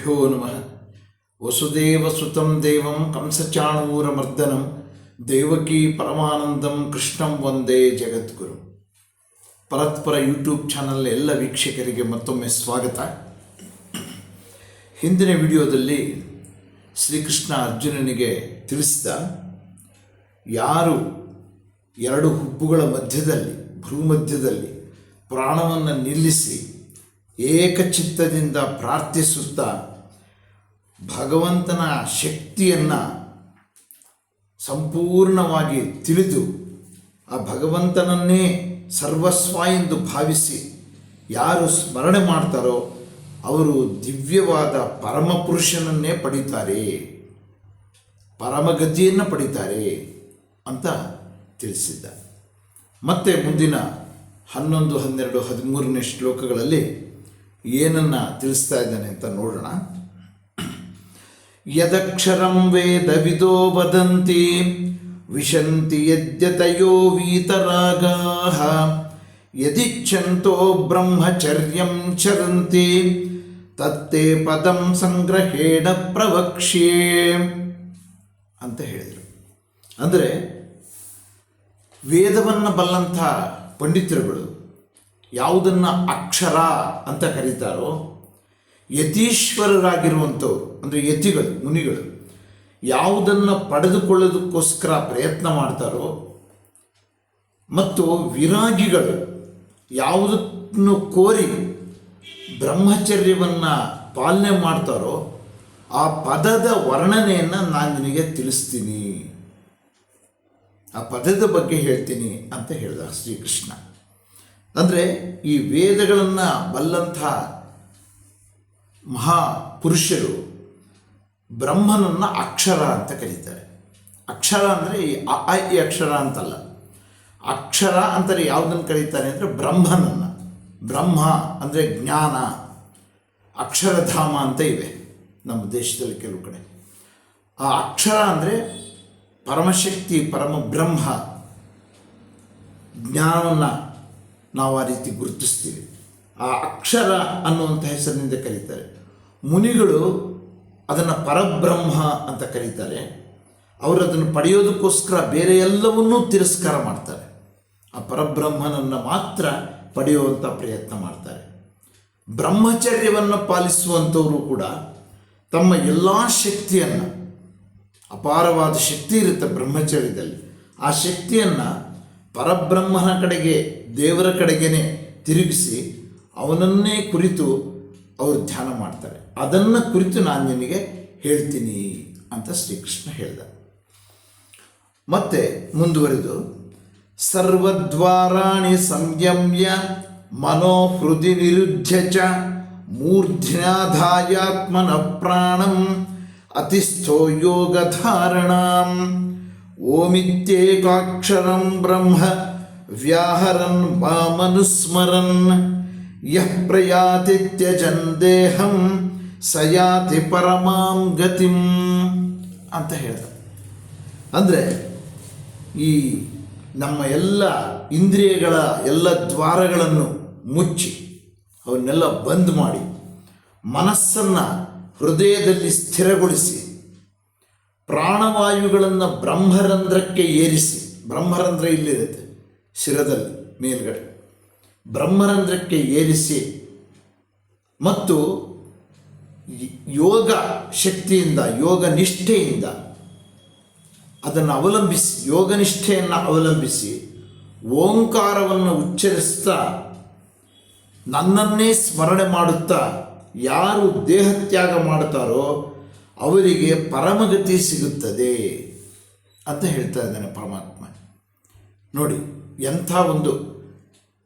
ಗುರುಭ್ಯೋ ನಮಃ ವಸುದೇವಸುತಂ ದೇವಂ ಕಂಸಚಾಣೂರಮರ್ದನಂ ದೇವಕಿ ಪರಮಾನಂದಂ ಕೃಷ್ಣಂ ವಂದೇ ಜಗದ್ಗುರು ಪರತ್ಪರ ಯೂಟ್ಯೂಬ್ ಚಾನಲ್ ಎಲ್ಲ ವೀಕ್ಷಕರಿಗೆ ಮತ್ತೊಮ್ಮೆ ಸ್ವಾಗತ ಹಿಂದಿನ ವಿಡಿಯೋದಲ್ಲಿ ಶ್ರೀಕೃಷ್ಣ ಅರ್ಜುನನಿಗೆ ತಿಳಿಸಿದ ಯಾರು ಎರಡು ಹುಬ್ಬುಗಳ ಮಧ್ಯದಲ್ಲಿ ಭೂಮಧ್ಯದಲ್ಲಿ ಪ್ರಾಣವನ್ನು ನಿಲ್ಲಿಸಿ ಏಕಚಿತ್ತದಿಂದ ಪ್ರಾರ್ಥಿಸುತ್ತಾ ಭಗವಂತನ ಶಕ್ತಿಯನ್ನು ಸಂಪೂರ್ಣವಾಗಿ ತಿಳಿದು ಆ ಭಗವಂತನನ್ನೇ ಸರ್ವಸ್ವ ಎಂದು ಭಾವಿಸಿ ಯಾರು ಸ್ಮರಣೆ ಮಾಡ್ತಾರೋ ಅವರು ದಿವ್ಯವಾದ ಪರಮಪುರುಷನನ್ನೇ ಪಡೀತಾರೆ. ಪರಮಗತಿಯನ್ನು ಪಡೀತಾರೆ ಅಂತ ತಿಳಿಸಿದ್ದ. ಮತ್ತೆ ಮುಂದಿನ ಹನ್ನೊಂದು, ಹನ್ನೆರಡು, ಹದಿಮೂರನೇ ಶ್ಲೋಕಗಳಲ್ಲಿ ಏನನ್ನು ತಿಳಿಸ್ತಾ ಇದ್ದಾನೆ ಅಂತ ನೋಡೋಣ. ಯದಕ್ಷರಂ ವೇದವಿದೋ ವದಂತಿ ವಿಶಂತಿ ಯದ್ಯತಯೋ ವೀತರಾಗಾ ಯದಿಚ್ಛಂತೋ ಬ್ರಹ್ಮಚರ್ಯಂ ಚರಂತಿ ತತ್ತೇ ಪದಂ ಸಂಗ್ರಹೇಣ ಪ್ರವಕ್ಷ್ಯೇ ಅಂತ ಹೇಳಿದರು. ಅಂದರೆ ವೇದವನ್ನು ಬಲ್ಲಂಥ ಪಂಡಿತರುಗಳು ಯಾವುದನ್ನು ಅಕ್ಷರ ಅಂತ ಕರೀತಾರೋ, ಯತೀಶ್ವರರಾಗಿರುವಂಥವ್ರು, ಅಂದರೆ ಯತಿಗಳು, ಮುನಿಗಳು, ಯಾವುದನ್ನು ಪಡೆದುಕೊಳ್ಳೋದಕ್ಕೋಸ್ಕರ ಪ್ರಯತ್ನ ಮಾಡ್ತಾರೋ, ಮತ್ತು ವಿರಾಗಿಗಳು ಯಾವುದನ್ನು ಕೋರಿ ಬ್ರಹ್ಮಚರ್ಯವನ್ನು ಪಾಲನೆ ಮಾಡ್ತಾರೋ, ಆ ಪದದ ವರ್ಣನೆಯನ್ನು ನಾನು ನಿನಗೆ ತಿಳಿಸ್ತೀನಿ. ಆ ಪದದ ಬಗ್ಗೆ ಹೇಳ್ತೀನಿ ಅಂತ ಹೇಳಿದ ಶ್ರೀಕೃಷ್ಣ. ಅಂದರೆ ಈ ವೇದಗಳನ್ನು ಬಲ್ಲಂಥ ಮಹಾಪುರುಷರು ಬ್ರಹ್ಮನನ್ನು ಅಕ್ಷರ ಅಂತ ಕರೀತಾರೆ. ಅಕ್ಷರ ಅಂದರೆ ಈ ಅ ಈ ಅಕ್ಷರ ಅಂತಲ್ಲ. ಅಕ್ಷರ ಅಂತಾರೆ ಯಾವುದನ್ನು ಕರೀತಾರೆ ಅಂದರೆ ಬ್ರಹ್ಮನನ್ನು. ಬ್ರಹ್ಮ ಅಂದರೆ ಜ್ಞಾನ. ಅಕ್ಷರಧಾಮ ಅಂತ ಇವೆ ನಮ್ಮ ದೇಶದಲ್ಲಿ ಕೆಲವು ಕಡೆ. ಆ ಅಕ್ಷರ ಅಂದರೆ ಪರಮಶಕ್ತಿ ಪರಮ ಬ್ರಹ್ಮ ಜ್ಞಾನವನ್ನು ನಾವು ಆ ರೀತಿ ಗುರುತಿಸ್ತೀವಿ. ಆ ಅಕ್ಷರ ಅನ್ನುವಂಥ ಹೆಸರಿನಿಂದ ಕರೀತಾರೆ. ಮುನಿಗಳು ಅದನ್ನು ಪರಬ್ರಹ್ಮ ಅಂತ ಕರೀತಾರೆ. ಅವರು ಅದನ್ನು ಪಡೆಯೋದಕ್ಕೋಸ್ಕರ ಬೇರೆ ಎಲ್ಲವನ್ನೂ ತಿರಸ್ಕಾರ ಮಾಡ್ತಾರೆ. ಆ ಪರಬ್ರಹ್ಮನನ್ನು ಮಾತ್ರ ಪಡೆಯುವಂಥ ಪ್ರಯತ್ನ ಮಾಡ್ತಾರೆ. ಬ್ರಹ್ಮಚರ್ಯವನ್ನು ಪಾಲಿಸುವಂಥವರು ಕೂಡ ತಮ್ಮ ಎಲ್ಲ ಶಕ್ತಿಯನ್ನು, ಅಪಾರವಾದ ಶಕ್ತಿ ಇರುತ್ತೆ ಬ್ರಹ್ಮಚರ್ಯದಲ್ಲಿ. ಆ ಶಕ್ತಿಯನ್ನು ಪರಬ್ರಹ್ಮನ ಕಡೆಗೆ, ದೇವರ ಕಡೆಗೇನೆ ತಿರುಗಿಸಿ ಅವನನ್ನೇ ಕುರಿತು ಅವರು ಧ್ಯಾನ ಮಾಡ್ತಾರೆ. ಅದನ್ನು ಕುರಿತು ನಾನು ನಿನಗೆ ಹೇಳ್ತೀನಿ ಅಂತ ಶ್ರೀಕೃಷ್ಣ ಹೇಳ್ದ ಮತ್ತೆ ಮುಂದುವರೆದು, ಸರ್ವದ್ವಾರಾಣಿ ಸಂಯಮ್ಯ ಮನೋಹೃದಿ ನಿರುದ್ಧ ಚ ಮೂರ್ಧ್ಯಾಧಾಯಾತ್ಮನ ಪ್ರಾಣಂ ಅತಿಸ್ಥೋ ಯೋಗಧಾರಣಾಂ. ಓಮಿತ್ಯೇಕಾಕ್ಷರಂ ಬ್ರಹ್ಮ, ವ್ಯಾಹರನ್ ಮಾಮನುಸ್ಮರನ್ ಯಃ ಪ್ರಯಾತಿ ತ್ಯಜನ್ ದೇಹಂ, ಸಯಾತಿ ಪರಮಾಂ ಗತಿಂ ಅಂತ ಹೇಳ್ದ ಅಂದರೆ ಈ ನಮ್ಮ ಎಲ್ಲ ಇಂದ್ರಿಯಗಳ ಎಲ್ಲ ದ್ವಾರಗಳನ್ನು ಮುಚ್ಚಿ, ಅವನ್ನೆಲ್ಲ ಬಂದ್ ಮಾಡಿ, ಮನಸ್ಸನ್ನು ಹೃದಯದಲ್ಲಿ ಸ್ಥಿರಗೊಳಿಸಿ ಪ್ರಾಣವಾಯುಗಳನ್ನು ಬ್ರಹ್ಮರಂಧ್ರಕ್ಕೆ ಏರಿಸಿ, ಬ್ರಹ್ಮರಂಧ್ರ ಇಲ್ಲಿರುತ್ತೆ, ಶಿರದಲ್ಲಿ, ಮೇಲ್ಗಡೆ. ಬ್ರಹ್ಮರಂಧ್ರಕ್ಕೆ ಏರಿಸಿ ಮತ್ತು ಯೋಗ ಶಕ್ತಿಯಿಂದ, ಯೋಗ ನಿಷ್ಠೆಯಿಂದ ಅದನ್ನು ಅವಲಂಬಿಸಿ ಯೋಗನಿಷ್ಠೆಯನ್ನು ಅವಲಂಬಿಸಿ ಓಂಕಾರವನ್ನು ಉಚ್ಚರಿಸ್ತಾ ನನ್ನನ್ನೇ ಸ್ಮರಣೆ ಮಾಡುತ್ತಾ ಯಾರು ದೇಹತ್ಯಾಗ ಮಾಡುತ್ತಾರೋ ಅವರಿಗೆ ಪರಮಗತಿ ಸಿಗುತ್ತದೆ ಅಂತ ಹೇಳ್ತಾ ಇದ್ದಾನೆ ಪರಮಾತ್ಮ. ನೋಡಿ, ಎಂಥ ಒಂದು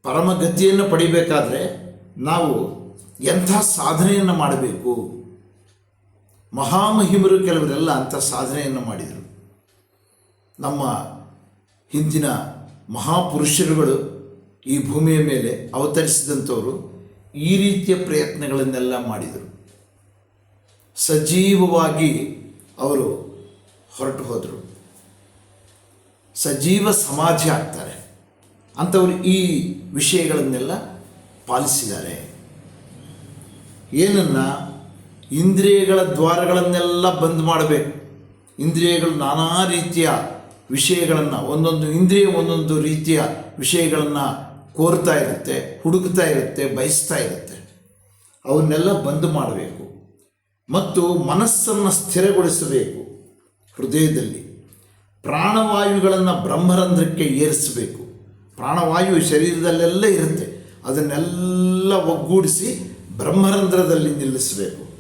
ಪರಮಗತಿಯನ್ನು ಪಡಿಬೇಕಾದ್ರೆ ನಾವು ಎಂಥ ಸಾಧನೆಯನ್ನು ಮಾಡಬೇಕು? ಮಹಾಮಹಿಮರು ಕೆಲವರೆಲ್ಲ ಅಂಥ ಸಾಧನೆಯನ್ನು ಮಾಡಿದರು. ನಮ್ಮ ಹಿಂದಿನ ಮಹಾಪುರುಷರುಗಳು ಈ ಭೂಮಿಯ ಮೇಲೆ ಅವತರಿಸಿದಂಥವರು ಈ ರೀತಿಯ ಪ್ರಯತ್ನಗಳನ್ನೆಲ್ಲ ಮಾಡಿದರು. ಸಜೀವವಾಗಿ ಅವರು ಹೊರಟು ಹೋದರು. ಸಜೀವ ಸಮಾಧಿ ಆಗ್ತಾರೆ. ಅಂಥವ್ರು ಈ ವಿಷಯಗಳನ್ನೆಲ್ಲ ಪಾಲಿಸಿದ್ದಾರೆ. ಏನನ್ನ? ಇಂದ್ರಿಯಗಳ ದ್ವಾರಗಳನ್ನೆಲ್ಲ ಬಂದ್ ಮಾಡಬೇಕು. ಇಂದ್ರಿಯಗಳು ನಾನಾ ರೀತಿಯ ವಿಷಯಗಳನ್ನು, ಒಂದೊಂದು ಇಂದ್ರಿಯ ಒಂದೊಂದು ರೀತಿಯ ವಿಷಯಗಳನ್ನು ಕೋರ್ತಾ ಇರುತ್ತೆ, ಹುಡುಕ್ತಾ ಇರುತ್ತೆ, ಬಯಸ್ತಾ ಇರುತ್ತೆ. ಅವನ್ನೆಲ್ಲ ಬಂದ್ ಮಾಡಬೇಕು. ಮತ್ತು ಮನಸ್ಸನ್ನು ಸ್ಥಿರಗೊಳಿಸಬೇಕು. ಹೃದಯದಲ್ಲಿ ಪ್ರಾಣವಾಯುಗಳನ್ನು ಬ್ರಹ್ಮರಂಧ್ರಕ್ಕೆ ಏರಿಸಬೇಕು. ಪ್ರಾಣವಾಯು ಶರೀರದಲ್ಲೆಲ್ಲ ಇರುತ್ತೆ. ಅದನ್ನೆಲ್ಲ ಒಗ್ಗೂಡಿಸಿ ಬ್ರಹ್ಮರಂಧ್ರದಲ್ಲಿ ನಿಲ್ಲಿಸಬೇಕು.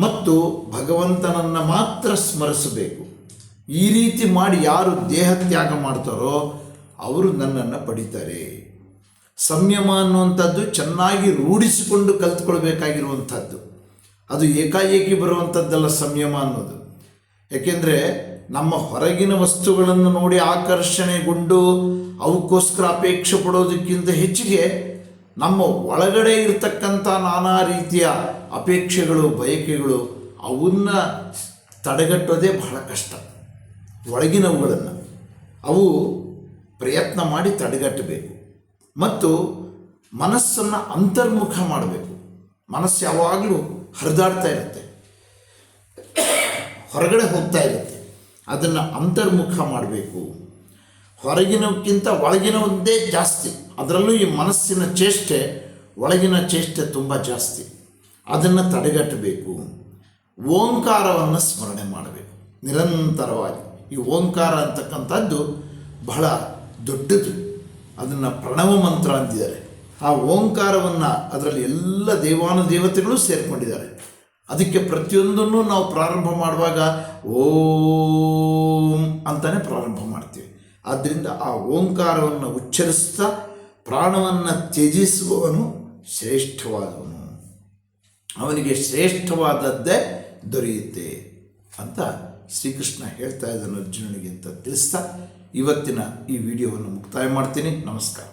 ಮತ್ತು ಭಗವಂತನನ್ನು ಮಾತ್ರ ಸ್ಮರಿಸಬೇಕು. ಈ ರೀತಿ ಮಾಡಿ ಯಾರು ದೇಹ ತ್ಯಾಗ ಮಾಡ್ತಾರೋ ಅವರು ನನ್ನನ್ನು ಪಡಿತಾರೆ. ಸಂಯಮ ಅನ್ನುವಂಥದ್ದು ಚೆನ್ನಾಗಿ ರೂಢಿಸಿಕೊಂಡು ಕಲ್ತ್ಕೊಳ್ಬೇಕಾಗಿರುವಂಥದ್ದು. ಅದು ಏಕಾಏಕಿ ಬರುವಂಥದ್ದಲ್ಲ ಸಂಯಮ ಅನ್ನೋದು. ಏಕೆಂದರೆ ನಮ್ಮ ಹೊರಗಿನ ವಸ್ತುಗಳನ್ನು ನೋಡಿ ಆಕರ್ಷಣೆಗೊಂಡು ಅವಕ್ಕೋಸ್ಕರ ಅಪೇಕ್ಷೆ ಪಡೋದಕ್ಕಿಂತ ಹೆಚ್ಚಿಗೆ ನಮ್ಮ ಒಳಗಡೆ ಇರತಕ್ಕಂಥ ನಾನಾ ರೀತಿಯ ಅಪೇಕ್ಷೆಗಳು, ಬಯಕೆಗಳು ಅವನ್ನ ತಡೆಗಟ್ಟೋದೇ ಬಹಳ ಕಷ್ಟ. ಒಳಗಿನವುಗಳನ್ನು. ಅವು ಪ್ರಯತ್ನ ಮಾಡಿ ತಡೆಗಟ್ಟಬೇಕು. ಮತ್ತು ಮನಸ್ಸನ್ನು ಅಂತರ್ಮುಖ ಮಾಡಬೇಕು. ಮನಸ್ಸು ಯಾವಾಗಲೂ ಹರಿದಾಡ್ತಾ ಇರುತ್ತೆ. ಹೊರಗಡೆ ಹೋಗ್ತಾ ಇರುತ್ತೆ. ಅದನ್ನು ಅಂತರ್ಮುಖ ಮಾಡಬೇಕು. ಹೊರಗಿನಕ್ಕಿಂತ ಒಳಗಿನವಂದೇ ಜಾಸ್ತಿ. ಅದರಲ್ಲೂ ಈ ಮನಸ್ಸಿನ ಚೇಷ್ಟೆ, ಒಳಗಿನ ಚೇಷ್ಟೆ ತುಂಬ ಜಾಸ್ತಿ. ಅದನ್ನು ತಡೆಗಟ್ಟಬೇಕು. ಓಂಕಾರವನ್ನು ಸ್ಮರಣೆ ಮಾಡಬೇಕು. ನಿರಂತರವಾಗಿ. ಈ ಓಂಕಾರ ಅಂತಕ್ಕಂಥದ್ದು ಬಹಳ ದೊಡ್ಡದು. ಅದನ್ನು ಪ್ರಣವ ಮಂತ್ರ ಅಂತಿದ್ದಾರೆ. ಆ ಓಂಕಾರವನ್ನು ಅದರಲ್ಲಿ ಎಲ್ಲ ದೇವಾನುದೇವತೆಗಳು ಸೇರಿಕೊಂಡಿದ್ದಾರೆ. ಅದಕ್ಕೆ ಪ್ರತಿಯೊಂದನ್ನು ನಾವು ಪ್ರಾರಂಭ ಮಾಡುವಾಗ ಓಂ ಅಂತಲೇ ಪ್ರಾರಂಭ ಮಾಡ್ತೀವಿ. ಆದ್ದರಿಂದ ಆ ಓಂಕಾರವನ್ನು ಉಚ್ಚರಿಸ್ತಾ ಪ್ರಾಣವನ್ನು ತ್ಯಜಿಸುವವನು ಶ್ರೇಷ್ಠವಾದವನು. ಅವನಿಗೆ ಶ್ರೇಷ್ಠವಾದದ್ದೇ ದೊರೆಯುತ್ತೆ ಅಂತ ಶ್ರೀಕೃಷ್ಣ ಹೇಳ್ತಾ ಇದ್ದಾನೆ ಅರ್ಜುನನಿಗೆ ಅಂತ ತಿಳಿಸ್ತಾ ಇವತ್ತಿನ ಈ ವಿಡಿಯೋವನ್ನು ಮುಕ್ತಾಯ ಮಾಡ್ತೀನಿ. ನಮಸ್ಕಾರ.